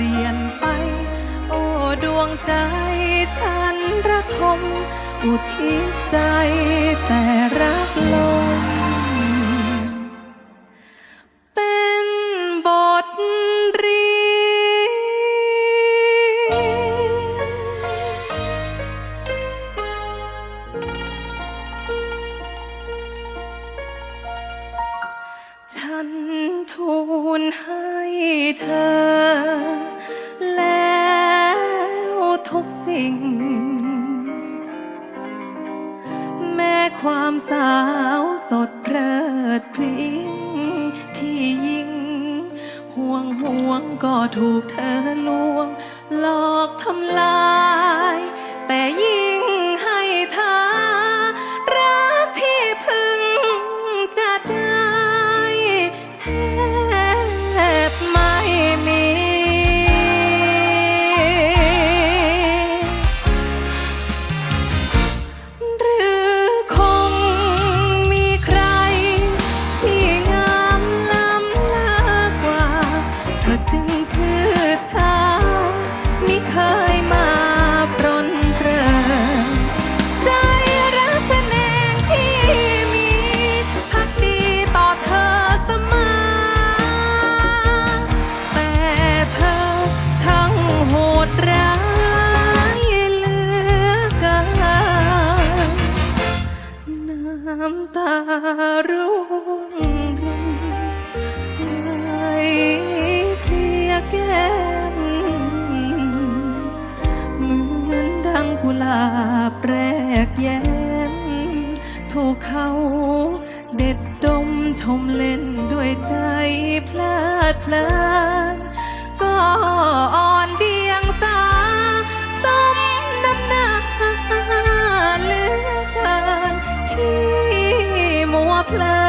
ลี่ยนไป โอ้ดวงใจฉันระทมอุทิศใจแต่ เธอ แล้วทุกสิ่ง แม้ความสาวสดเพลิดเพริ้งที่ยิ่ง ห่วงห่วงก็ถูกเธอลวง หลอกทำลาย น้ำตาร่วงรินไหลเคลียแก้มเหมือนดังกุหลาบแรกแย้มถูกเขาเด็ดดมชมเล่นด้วยใจเพลิดเพลินก็อ่อนเดียงสาสมน้ำหน้าเหลือเกินที่ เพลิ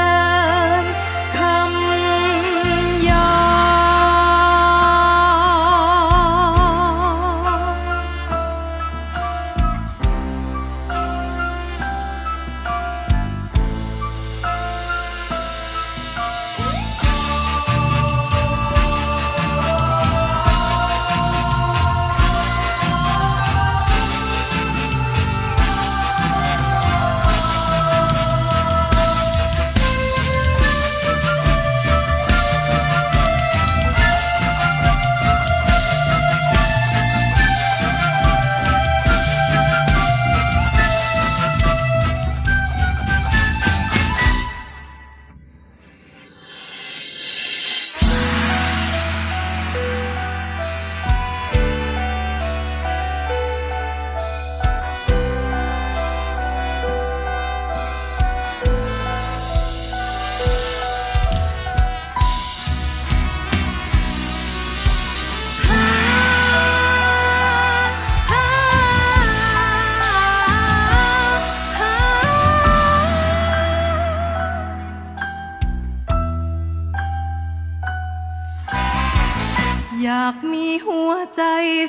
อยากมีหัวใจ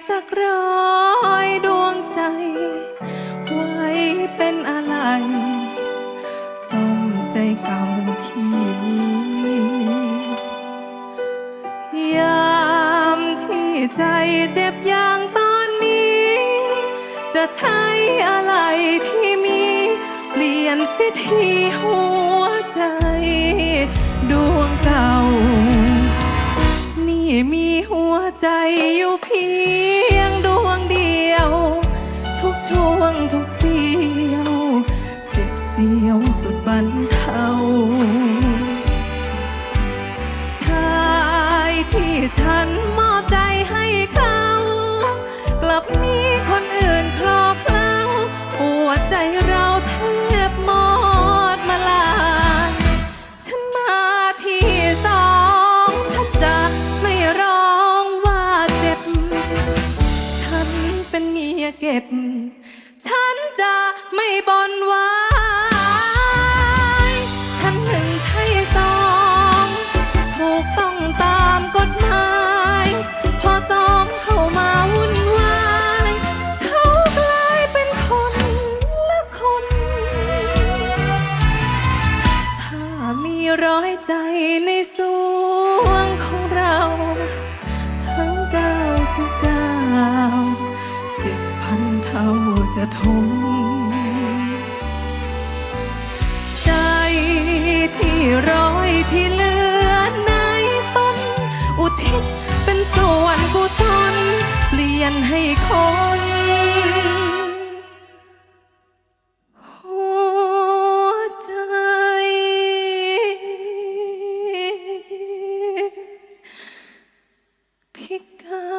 สักร้อยดวงใจ ไว้เป็นอะไรสมใจเก่าที่มียามที่ใจเจ็บอย่างตอนนี้ จะใช้อะไรที่มี เปลี่ยนสิทีหัวใจ ดวงเก่า ใจอยู่เพียงดวงเดียว ทุกช่วงทุกเสียว เจ็บเสียวสุดบรรเทาชายที่ฉัน ใจในสวงของเราทั้งเก้าสิบเก้าเจ็ดพันเท่าจะทนใจที่ร้อยที่เลือในต้น อุทิศเป็นส่วนกุศลเปลี่ยนให้คน พิกา